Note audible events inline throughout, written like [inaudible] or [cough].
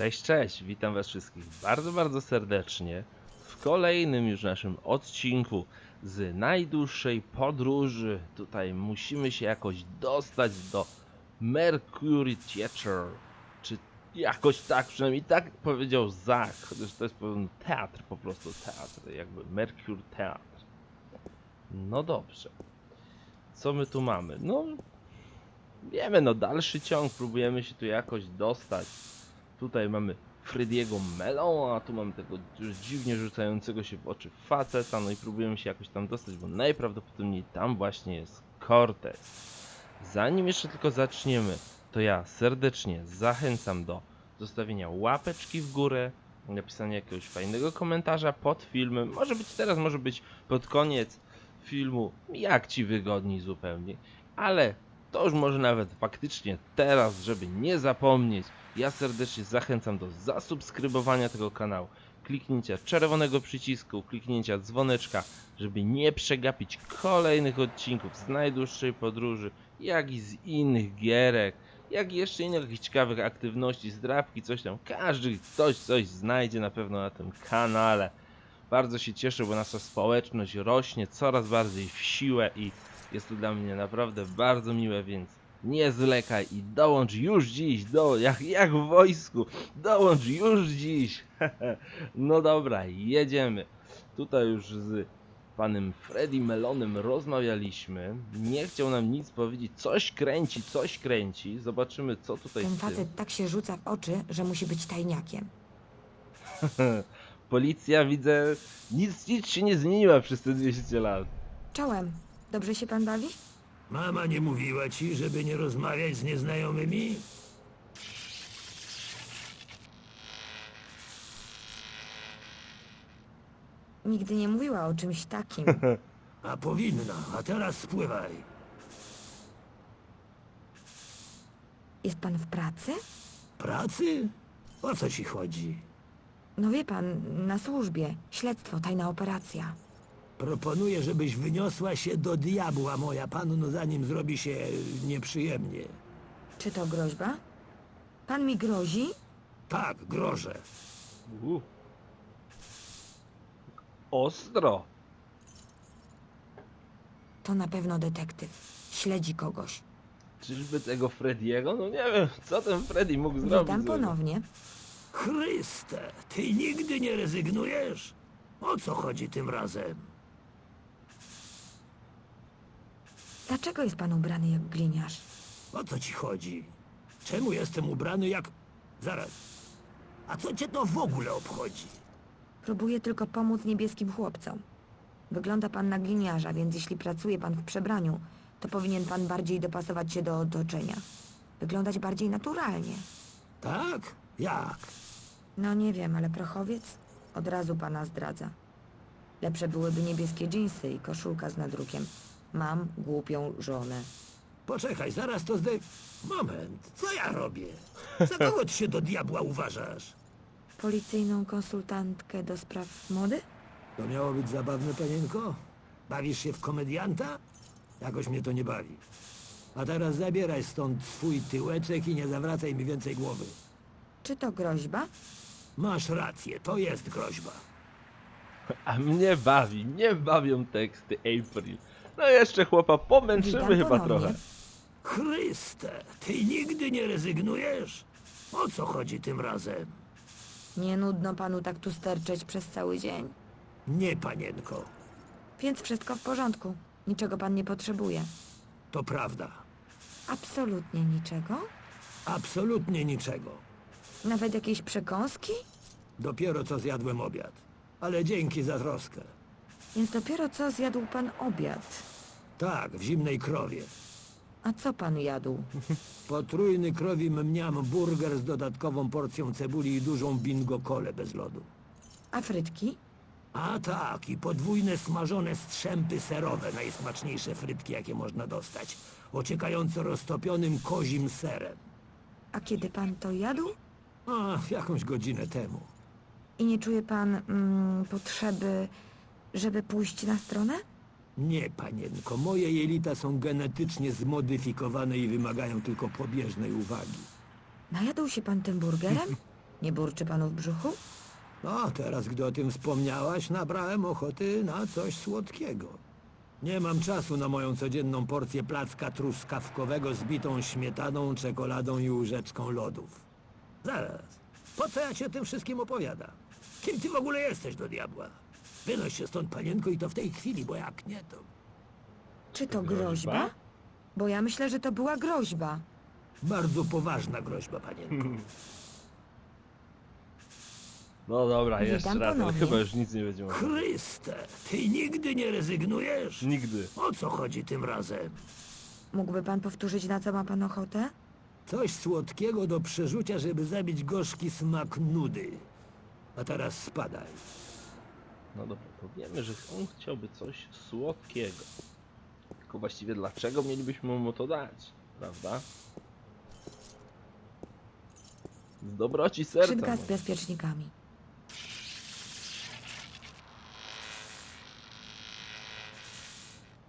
Cześć, cześć, witam was wszystkich bardzo, bardzo serdecznie w kolejnym już naszym odcinku z najdłuższej podróży. Tutaj musimy się jakoś dostać do Mercury Theatre, czy jakoś tak, przynajmniej tak powiedział Zach, chociaż to jest pewien teatr, po prostu teatr, jakby Mercury Theatre. No dobrze. Co my tu mamy? No, wiemy, no dalszy ciąg, próbujemy się tu jakoś dostać. Tutaj mamy Frediego Melon, a tu mamy tego dziwnie rzucającego się w oczy faceta, no i próbujemy się jakoś tam dostać, bo najprawdopodobniej tam właśnie jest Cortez. Zanim jeszcze tylko zaczniemy, to ja serdecznie zachęcam do zostawienia łapeczki w górę, napisania jakiegoś fajnego komentarza pod filmem, może być teraz, może być pod koniec filmu, jak ci wygodniej zupełnie, ale to już może nawet faktycznie teraz, żeby nie zapomnieć, ja serdecznie zachęcam do zasubskrybowania tego kanału, kliknięcia czerwonego przycisku, kliknięcia dzwoneczka, żeby nie przegapić kolejnych odcinków z najdłuższej podróży, jak i z innych gierek, jak i jeszcze innych ciekawych aktywności, zdrabki, coś tam. Każdy ktoś coś znajdzie na pewno na tym kanale. Bardzo się cieszę, bo nasza społeczność rośnie coraz bardziej w siłę i jest to dla mnie naprawdę bardzo miłe, więc nie zwlekaj i dołącz już dziś, do, jak, jak w wojsku, dołącz już dziś. [laughs] no dobra, jedziemy. Tutaj już z panem Freddy Melonem rozmawialiśmy. Nie chciał nam nic powiedzieć. Coś kręci, coś kręci. Zobaczymy, co tutaj Ten z tym. facet tak się rzuca w oczy, że musi być tajniakiem. [laughs] Policja, widzę, nic, nic się nie zmieniła przez te 200 lat. Czołem. Dobrze się pan bawi? Mama nie mówiła ci, żeby nie rozmawiać z nieznajomymi? Nigdy nie mówiła o czymś takim. [laughs] A powinna, a teraz spływaj. Jest pan w pracy? Pracy? O co ci chodzi? No wie pan, na służbie. Śledztwo, tajna operacja. Proponuję, żebyś wyniosła się do diabła, moja panno, zanim zrobi się nieprzyjemnie. Czy to groźba? Pan mi grozi? Tak, grożę. U. Ostro. To na pewno detektyw. Śledzi kogoś. Czyżby tego Frediego? No nie wiem, co ten Freddy mógł zrobić. Witam złego? ponownie. Chryste, ty nigdy nie rezygnujesz? O co chodzi tym razem? Dlaczego jest pan ubrany jak gliniarz? O co ci chodzi? Czemu jestem ubrany jak... Zaraz. A co cię to w ogóle obchodzi? Próbuję tylko pomóc niebieskim chłopcom. Wygląda pan na gliniarza, więc jeśli pracuje pan w przebraniu, to powinien pan bardziej dopasować się do otoczenia. Wyglądać bardziej naturalnie. Tak? Jak? No nie wiem, ale prochowiec od razu pana zdradza. Lepsze byłyby niebieskie dżinsy i koszulka z nadrukiem. Mam głupią żonę. Poczekaj, zaraz to zdej... Moment, co ja robię? [laughs] Za kogo ty się do diabła uważasz? Policyjną konsultantkę do spraw mody? To miało być zabawne, panienko? Bawisz się w komedianta? Jakoś mnie to nie bawi. A teraz zabieraj stąd swój tyłeczek i nie zawracaj mi więcej głowy. Czy to groźba? Masz rację, to jest groźba. A mnie bawi, mnie bawią teksty April. No jeszcze chłopa pomęczymy Witam chyba ponownie. trochę. Chryste, ty nigdy nie rezygnujesz? O co chodzi tym razem? Nie nudno panu tak tu sterczeć przez cały dzień? Nie, panienko, Więc wszystko w porządku. Niczego pan nie potrzebuje. to prawda. Absolutnie niczego? Absolutnie niczego. Nawet jakiejś przekąski? Dopiero co zjadłem obiad. Ale dzięki za troskę. Więc dopiero co zjadł pan obiad. Tak, w zimnej krowie. A co pan jadł? [laughs] Potrójny krowim mniam burger z dodatkową porcją cebuli i dużą bingo kole bez lodu. A frytki? A tak, i podwójne smażone strzępy serowe, najsmaczniejsze frytki, jakie można dostać, ociekające roztopionym kozim serem. A kiedy pan to jadł? A, jakąś godzinę temu. I nie czuje pan mm, potrzeby, żeby pójść na stronę? Nie, panienko, moje jelita są genetycznie zmodyfikowane i wymagają tylko pobieżnej uwagi. Najadł się pan tym burgerem? [laughs] Nie burczy panu w brzuchu? No, teraz gdy o tym wspomniałaś, nabrałem ochoty na coś słodkiego. Nie mam czasu na moją codzienną porcję placka truskawkowego z bitą śmietaną, czekoladą i łyżeczką lodów. Zaraz, po co ja ci o tym wszystkim opowiadam? Kim ty w ogóle jesteś do diabła? Wynoś się stąd, panienko, i to w tej chwili, bo jak nie, to... Czy to Groźba? groźba? Bo ja myślę, że to była groźba. Bardzo poważna groźba, panienko. No dobra, Witam jeszcze raz, ale ponownie. chyba już nic nie będzie. Chryste, ty nigdy nie rezygnujesz? Nigdy. O co chodzi tym razem? Mógłby pan powtórzyć, na co ma pan ochotę? Coś słodkiego do przerzucia, żeby zabić gorzki smak nudy. A teraz spadaj. No dobra, powiemy, że on chciałby coś słodkiego. Tylko właściwie dlaczego mielibyśmy mu to dać, prawda? Z dobroci serca. Skrzynka z bezpiecznikami.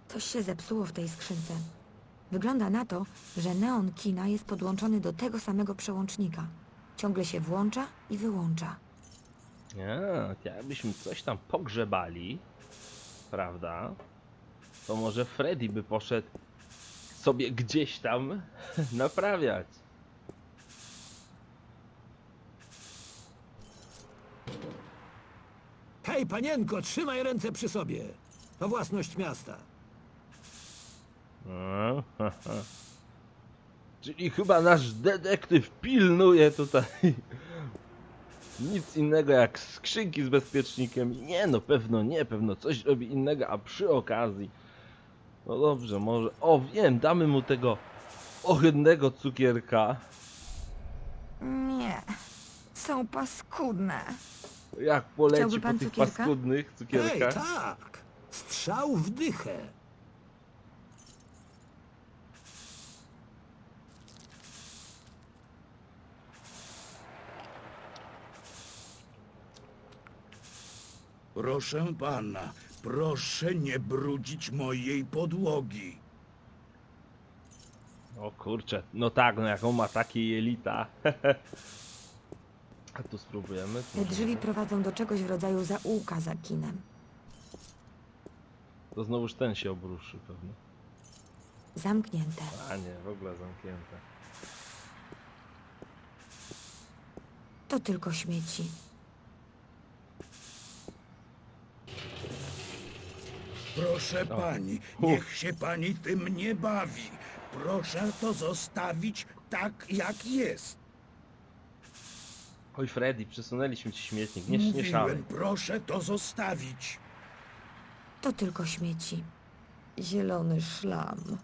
Coś się zepsuło w tej skrzynce. Wygląda na to, że neon kina jest podłączony do tego samego przełącznika. Ciągle się włącza i wyłącza. A, jakbyśmy coś tam pogrzebali, prawda? To może Freddy by poszedł sobie gdzieś tam [laughs] naprawiać. Hej, panienko, trzymaj ręce przy sobie. To własność miasta. A, ha, ha. Czyli chyba nasz detektyw pilnuje tutaj nic innego jak skrzynki z bezpiecznikiem. Nie no, pewno nie, pewno coś robi innego, a przy okazji. No dobrze, może. O, wiem, damy mu tego ohydnego cukierka. Nie, są paskudne. Jak poleci Chciałby po pan tych cukierka? paskudnych cukierkach. tak. Strzał w dychę. Proszę pana, proszę nie brudzić mojej podłogi. O kurczę, no tak, no jak on ma takie jelita. [laughs] A tu spróbujemy. Te drzwi prowadzą do czegoś w rodzaju zaułka za kinem. To znowuż ten się obruszy pewnie. Zamknięte. A nie, w ogóle zamknięte. To tylko śmieci. Proszę O. pani, niech się pani tym nie bawi. Proszę to zostawić tak, jak jest. Oj Freddy, przesunęliśmy ci śmietnik, nie, nie szalej. Mówiłem, proszę to zostawić. To tylko śmieci. Zielony szlam.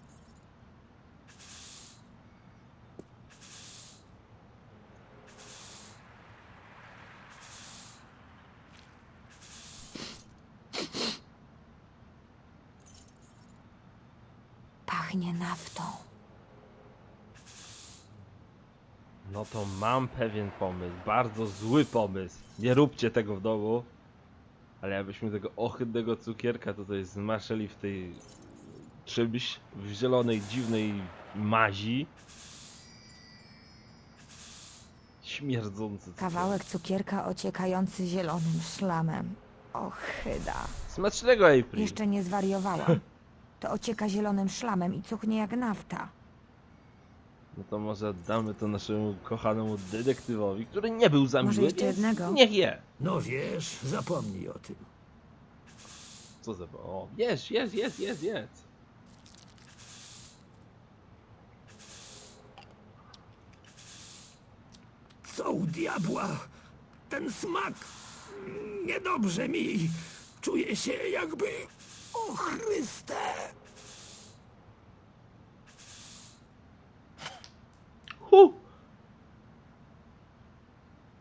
No to mam pewien pomysł, bardzo zły pomysł. Nie róbcie tego w domu. Ale jakbyśmy tego ohydnego cukierka tutaj zmaszeli w tej czymś, w zielonej, dziwnej mazi. Śmierdzący cukier. Kawałek cukierka ociekający zielonym szlamem. Ochyda. Smacznego April. Jeszcze nie zwariowałam. [laughs] To ocieka zielonym szlamem i cuchnie jak nafta. No to może damy to naszemu kochanemu detektywowi, który nie był za Może miły, jeszcze więc jednego? Niech je. No wiesz, zapomnij o tym. Co za... O, jest, jest, jest, jest, jest. Co u diabła? Ten smak. Niedobrze mi. Czuję się jakby... O Chryste!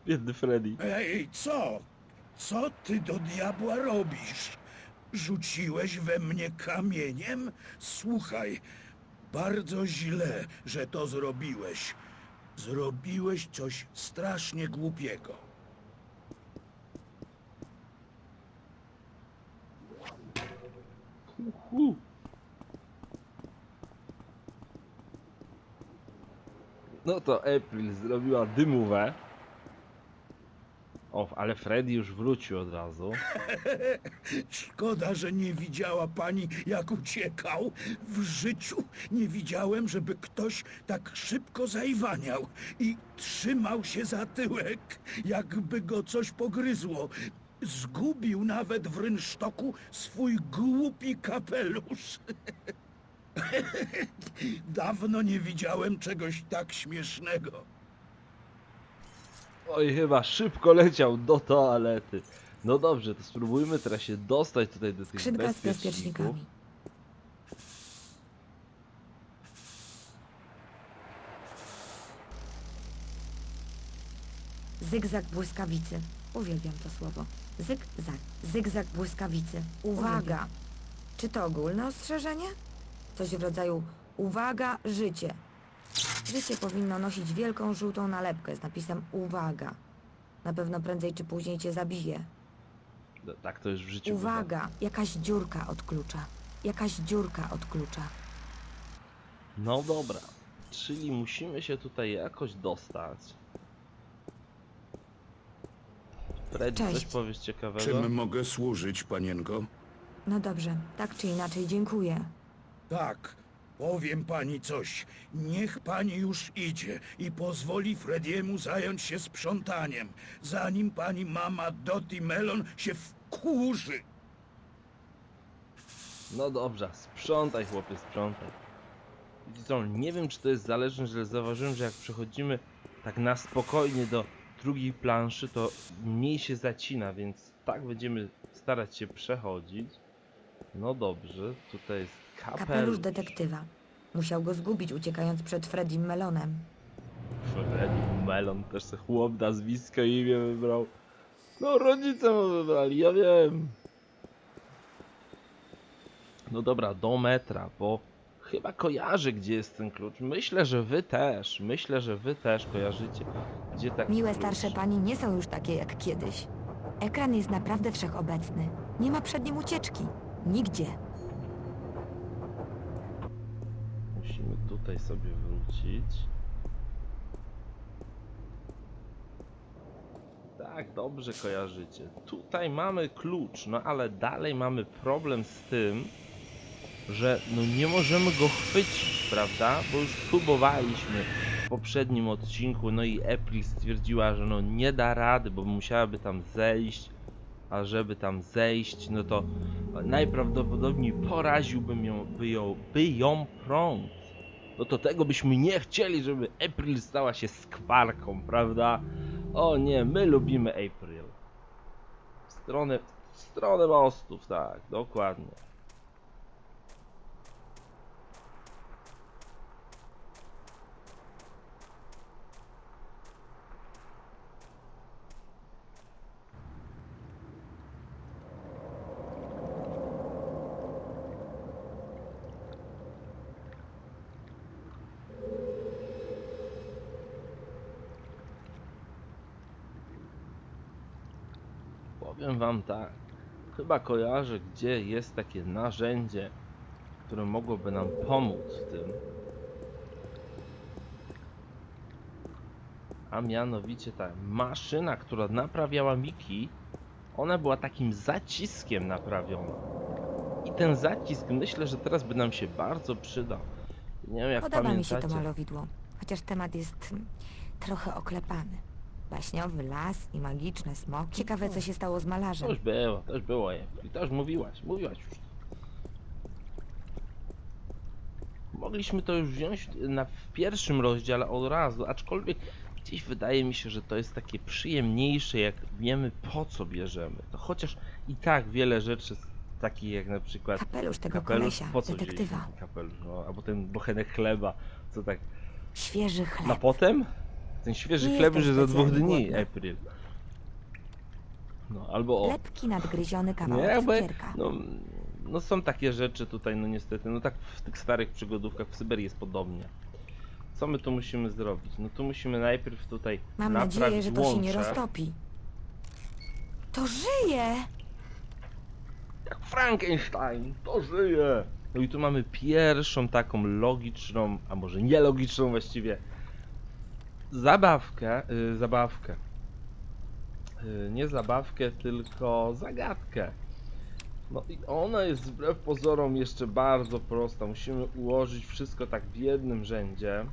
Biedny Freddy. Ej, co? Co ty do diabła robisz? Rzuciłeś we mnie kamieniem? Słuchaj, bardzo źle, że to zrobiłeś. Zrobiłeś coś strasznie głupiego. Hu. No to April zrobiła dymówę. O, ale Freddy już wrócił od razu. [laughs] Szkoda, że nie widziała pani, jak uciekał. W życiu nie widziałem, żeby ktoś tak szybko zaiwaniał i trzymał się za tyłek, jakby go coś pogryzło. Zgubił nawet w rynsztoku swój głupi kapelusz. [laughs] Dawno nie widziałem czegoś tak śmiesznego. Oj, chyba szybko leciał do toalety. No dobrze, to spróbujmy teraz się dostać tutaj do tych Skrzynka z bezpieczników. bezpiecznikami. Zygzak błyskawicy. Uwielbiam to słowo. Zygzak. Zygzak błyskawicy. Uwaga! Czy to ogólne ostrzeżenie? Coś w rodzaju uwaga, życie. Życie powinno nosić wielką żółtą nalepkę z napisem uwaga. Na pewno prędzej czy później cię zabije. No, Tak to już w życiu bywa. Uwaga! Jakaś dziurka od klucza. Jakaś dziurka od klucza. No dobra, czyli musimy się tutaj jakoś dostać. Freddy, coś Cześć. powiesz ciekawego? Czym mogę służyć, panienko? No dobrze, tak czy inaczej dziękuję. Tak, powiem pani coś. Niech pani już idzie i pozwoli Frediemu zająć się sprzątaniem, zanim pani mama Dottie Melon się wkurzy. No dobrze, sprzątaj chłopie, sprzątaj. Co, nie wiem czy to jest zależność, ale zauważyłem, że jak przechodzimy tak na spokojnie do drugiej planszy, to mniej się zacina, więc tak będziemy starać się przechodzić. No dobrze, tutaj jest kapelusz. Kapelusz detektywa. Musiał go zgubić uciekając przed Fredim Melonem. Freddy Melon też se chłop nazwisko i imię wybrał. No rodzice mu wybrali, ja wiem. No dobra, do metra, bo chyba kojarzę gdzie jest ten klucz. Myślę, że wy też. Myślę, że wy też kojarzycie. Gdzie tak Miłe starsze pani nie są już takie jak kiedyś. Ekran jest naprawdę wszechobecny. Nie ma przed nim ucieczki. Nigdzie. Musimy tutaj sobie wrócić. Tak, dobrze kojarzycie. Tutaj mamy klucz, no ale dalej mamy problem z tym, że no nie możemy go chwycić, prawda? Bo już próbowaliśmy w poprzednim odcinku, no i April stwierdziła, że no nie da rady, bo musiałaby tam zejść, a żeby tam zejść, no to najprawdopodobniej poraziłbym ją, by ją, by ją prąd. No to tego byśmy nie chcieli, żeby April stała się skwarką, prawda? O nie, my lubimy April. W stronę, w stronę mostów, tak, dokładnie. Powiem wam tak. Chyba kojarzę, gdzie jest takie narzędzie, które mogłoby nam pomóc w tym. A mianowicie ta maszyna, która naprawiała Miki, ona była takim zaciskiem naprawiona. I ten zacisk myślę, że teraz by nam się bardzo przydał. Nie wiem jak Podoba mi się pamiętacie. to malowidło. Chociaż temat jest mm, trochę oklepany. Baśniowy las i magiczne smoki. Ciekawe, co się stało z To malarzem. już było, to już było, April. To już mówiłaś, mówiłaś już. Mogliśmy to już wziąć na, w pierwszym rozdziale od razu, aczkolwiek gdzieś wydaje mi się, że to jest takie przyjemniejsze, jak wiemy po co bierzemy. To chociaż i tak wiele rzeczy, takich jak na przykład Kapelusz tego kapelusz, kolesia, po co detektywa. wzięliśmy kapelusz, no, albo ten bochenek chleba, co tak Świeży na chleb. potem? Ten świeży Nie chleb już jestem jest za dwóch specjalnie dni, głodna. April. No, albo o. Lepki nadgryziony kawałek Nie, jakby, cukierka. no, no są takie rzeczy tutaj, no niestety, no tak w tych starych przygodówkach w Syberii jest podobnie. Co my tu musimy zrobić? No tu musimy najpierw tutaj Mam naprawić nadzieję, że to się nie łącze. roztopi. To żyje! Jak Frankenstein, to żyje! No i tu mamy pierwszą taką logiczną, a może nielogiczną właściwie, zabawkę, yy, zabawkę. y, nie zabawkę, tylko zagadkę. No i ona jest wbrew pozorom jeszcze bardzo prosta. Musimy ułożyć wszystko tak w jednym rzędzie.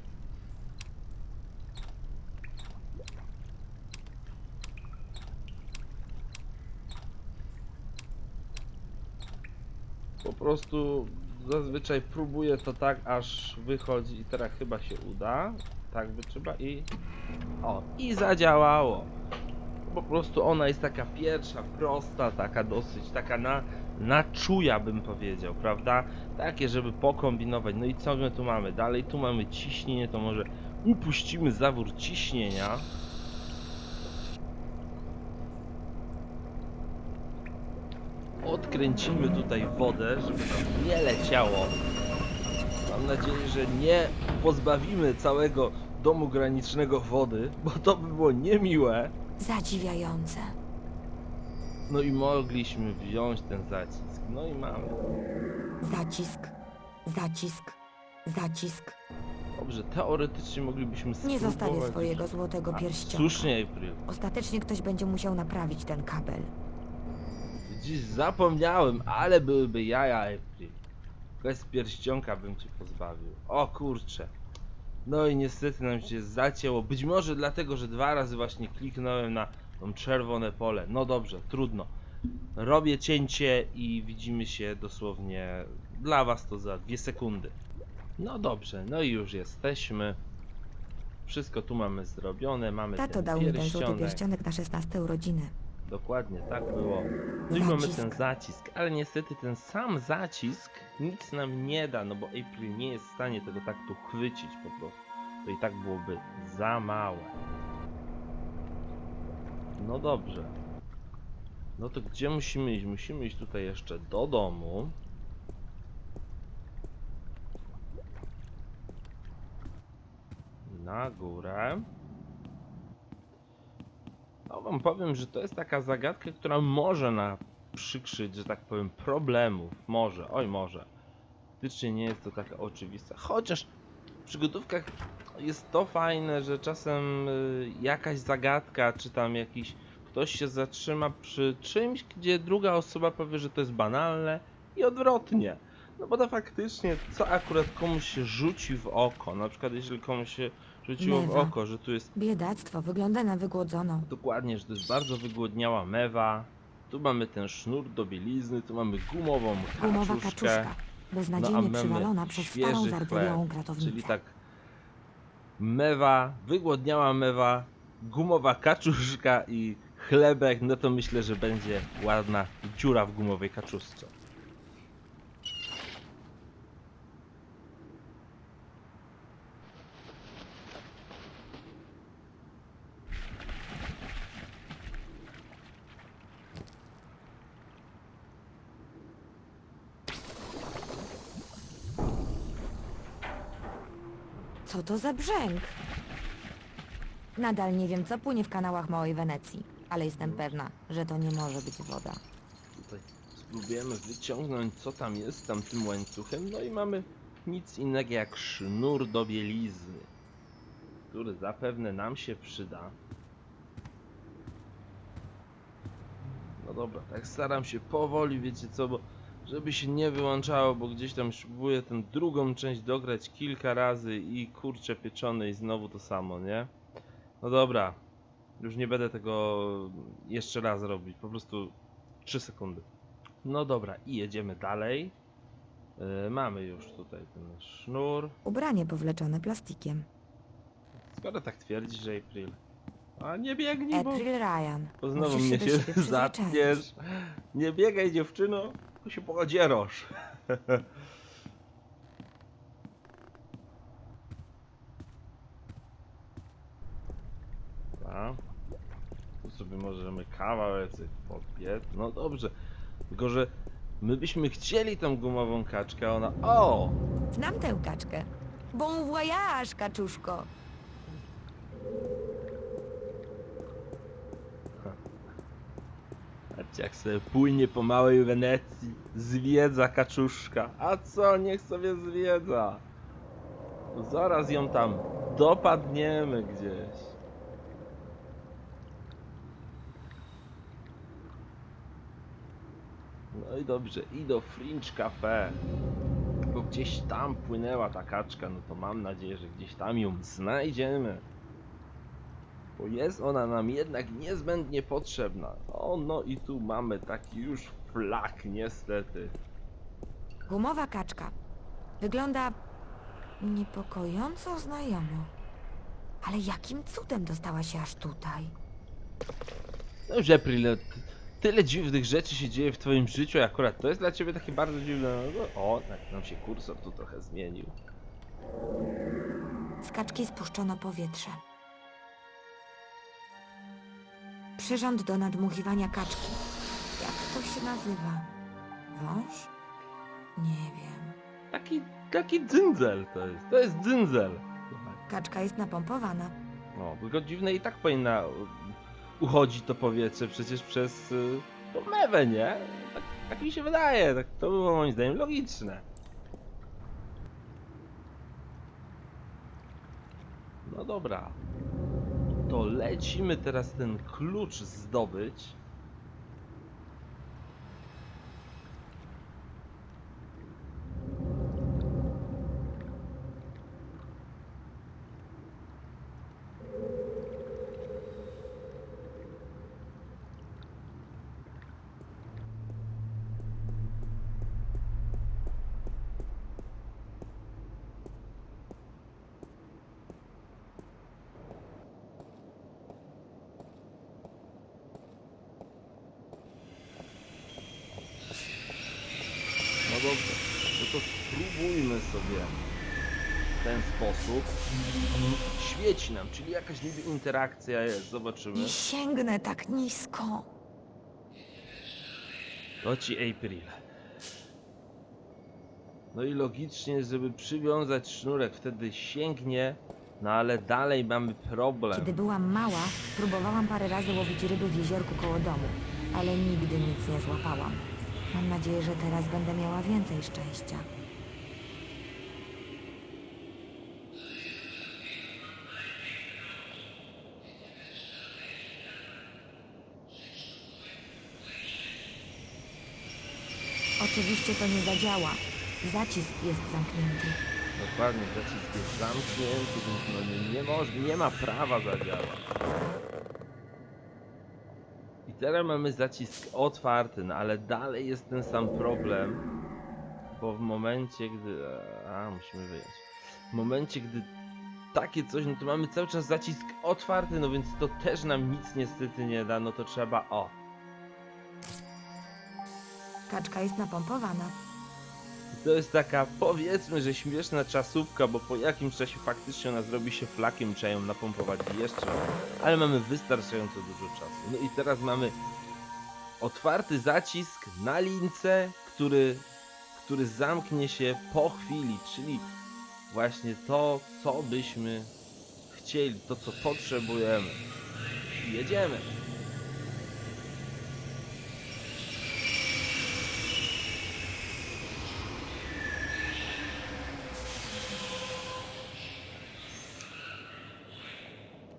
Po prostu zazwyczaj próbuję to tak, aż wychodzi i teraz chyba się uda. Tak by trzeba i... O, i zadziałało. Po prostu ona jest taka pierwsza, prosta, taka dosyć, taka na, na czuja bym powiedział, prawda? Takie, żeby pokombinować. No i co my tu mamy? Dalej tu mamy ciśnienie, to może upuścimy zawór ciśnienia. Odkręcimy tutaj wodę, żeby tam nie leciało. Mam nadzieję, że nie pozbawimy całego domu granicznego wody, bo to by było niemiłe. Zadziwiające. No i mogliśmy wziąć ten zacisk. No i mamy. Zacisk, zacisk, zacisk. Dobrze, teoretycznie moglibyśmy Nie spróbować... zostawię swojego złotego A, pierścionka. Słusznie, April. Ostatecznie ktoś będzie musiał naprawić ten kabel. Dziś zapomniałem, ale byłyby jaja, April. Bez pierścionka bym cię pozbawił. O kurcze. No i niestety nam się zacięło. Być może dlatego, że dwa razy właśnie kliknąłem na tą czerwone pole. No dobrze, trudno. Robię cięcie i widzimy się dosłownie dla was to za dwie sekundy. No dobrze, no i już jesteśmy. Wszystko tu mamy zrobione, mamy Tato ten dał mi ten złoty pierścionek. pierścionek na 16 urodziny. Dokładnie, tak było. No i mamy ten zacisk, ale niestety ten sam zacisk nic nam nie da, no bo April nie jest w stanie tego tak tu chwycić po prostu. To i tak byłoby za małe. No dobrze. No to gdzie musimy iść? Musimy iść tutaj jeszcze do domu. Na górę. No wam powiem, że to jest taka zagadka, która może naprzykrzyć, że tak powiem, problemów. Może, oj może. Faktycznie nie jest to taka oczywista. Chociaż w przygodówkach jest to fajne, że czasem y, jakaś zagadka, czy tam jakiś ktoś się zatrzyma przy czymś, gdzie druga osoba powie, że to jest banalne i odwrotnie. No bo to faktycznie, co akurat komuś się rzuci w oko, na przykład jeśli komuś się rzuciło w Mewa. oko, że tu jest Biedactwo, wygląda na wygłodzoną. Dokładnie, że to jest bardzo wygłodniała mewa. Tu mamy ten sznur do bielizny, tu mamy gumową Gumowa kaczuszkę. kaczuszka, No beznadziejnie mamy przywalona przez starą, świeży zardzewiałą chleb, kratownicę. Czyli tak mewa, wygłodniała mewa, gumowa kaczuszka i chlebek, no to myślę, że będzie ładna dziura w gumowej kaczuszce. To za brzęk? Nadal nie wiem, co płynie w kanałach Małej Wenecji, ale jestem pewna, że to nie może być woda. Tutaj spróbujemy wyciągnąć co tam jest tam tym łańcuchem, no i mamy nic innego jak sznur do bielizny, który zapewne nam się przyda. No dobra, tak staram się powoli, wiecie co, bo żeby się nie wyłączało, bo gdzieś tam próbuję tę drugą część dograć kilka razy i kurczę pieczone i znowu to samo, nie? No dobra, już nie będę tego jeszcze raz robić, po prostu 3 sekundy. No dobra, i jedziemy dalej. Yy, mamy już tutaj ten sznur. Ubranie powleczone plastikiem. Skoro tak twierdzisz, że April. A nie biegnij, bo, April Ryan. bo znowu musisz mnie się przyzwyczaić. zatniesz. Nie biegaj dziewczyno, bo się podzierasz. A, tu sobie możemy kawałek podbiec. No dobrze, tylko że my byśmy chcieli tą gumową kaczkę, a ona... O! Znam tę kaczkę. Bon voyage, kaczuszko. jak sobie płynie po małej Wenecji, zwiedza kaczuszka. A co, niech sobie zwiedza. Zaraz ją tam dopadniemy gdzieś. No i dobrze, i do Fringe Cafe. Bo gdzieś tam płynęła ta kaczka, no to mam nadzieję, że gdzieś tam ją znajdziemy. Bo jest ona nam jednak niezbędnie potrzebna. O, no i tu mamy taki już flak, niestety. Gumowa kaczka. Wygląda niepokojąco znajomo. Ale jakim cudem dostała się aż tutaj? No już April, tyle dziwnych rzeczy się dzieje w twoim życiu, a akurat to jest dla ciebie takie bardzo dziwne. No, o, tak nam się kursor tu trochę zmienił. Z kaczki spuszczono powietrze. Przyrząd do nadmuchiwania kaczki. Jak to się nazywa? Wąż? Nie wiem. Taki, taki dzyndzel to jest, to jest dzyndzel. Słuchaj. Kaczka jest napompowana. No, tylko dziwne i tak powinna u- uchodzić to powietrze przecież przez y, tą mewę, nie? Tak, tak mi się wydaje, tak to było moim zdaniem logiczne. No dobra. Lecimy teraz ten klucz zdobyć. No dobrze, no to spróbujmy sobie w ten sposób. Świeci nam, czyli jakaś niby interakcja jest, zobaczymy. Nie sięgnę tak nisko. To ci April. No i logicznie, żeby przywiązać sznurek, wtedy sięgnie, no ale dalej mamy problem. Kiedy byłam mała, próbowałam parę razy łowić ryby w jeziorku koło domu, ale nigdy nic nie złapałam. Mam nadzieję, że teraz będę miała więcej szczęścia. Oczywiście to nie zadziała. Zacisk jest zamknięty. Dokładnie, zacisk jest zamknięty, więc no nie, nie, nie ma prawa zadziałać. I teraz mamy zacisk otwarty, no ale dalej jest ten sam problem, bo w momencie, gdy... A, musimy wyjąć. W momencie, gdy takie coś, no to mamy cały czas zacisk otwarty, no więc to też nam nic niestety nie da, no to trzeba... O, Kaczka jest napompowana. To jest taka, powiedzmy, że śmieszna czasówka, bo po jakimś czasie faktycznie ona zrobi się flakiem, trzeba ją napompować jeszcze, ale mamy wystarczająco dużo czasu. No i teraz mamy otwarty zacisk na lince, który, który zamknie się po chwili, czyli właśnie to, co byśmy chcieli, to, co potrzebujemy. Jedziemy.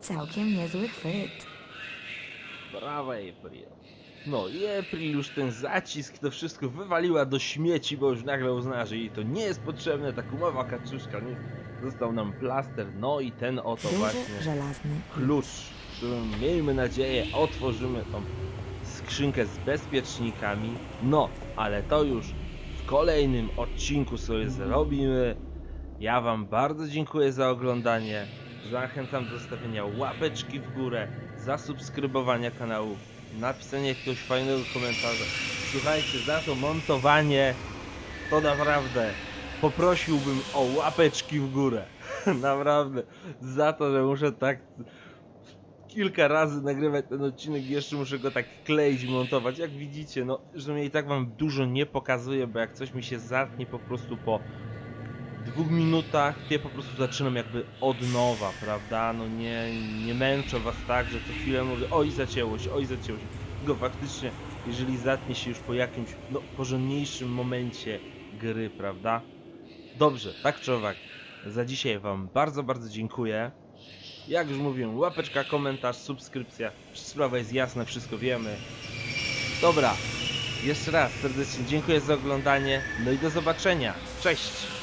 Całkiem niezły chwyt. Brawa April. No i April już ten zacisk, to wszystko wywaliła do śmieci, bo już nagle uznała, że jej to nie jest potrzebne, ta kumowa kaczuszka, nie? Został nam plaster, no i ten oto Duży, właśnie żelazny. klucz, którym miejmy nadzieję otworzymy tą skrzynkę z bezpiecznikami. No, ale to już w kolejnym odcinku sobie zrobimy. Ja wam bardzo dziękuję za oglądanie. Zachęcam do zostawienia łapeczki w górę, zasubskrybowania kanału, napisania jakiegoś fajnego komentarza. Słuchajcie, za to montowanie to naprawdę poprosiłbym o łapeczki w górę. [laughs] naprawdę. Za to, że muszę tak kilka razy nagrywać ten odcinek jeszcze muszę go tak kleić, montować. Jak widzicie, no, że mnie i tak wam dużo nie pokazuje, bo jak coś mi się zatnie po prostu po dwóch minutach, ja po prostu zaczynam jakby od nowa, prawda? No nie, nie męczę was tak, że co chwilę mówię, oj zacięło się, oj zacięło się. Tylko faktycznie, jeżeli zatnie się już po jakimś, no, porządniejszym momencie gry, prawda? Dobrze, tak czy owak, za dzisiaj wam bardzo, bardzo dziękuję. Jak już mówiłem, łapeczka, komentarz, subskrypcja. Sprawa jest jasna, wszystko wiemy. Dobra, Jeszcze raz serdecznie dziękuję za oglądanie, no i do zobaczenia. Cześć!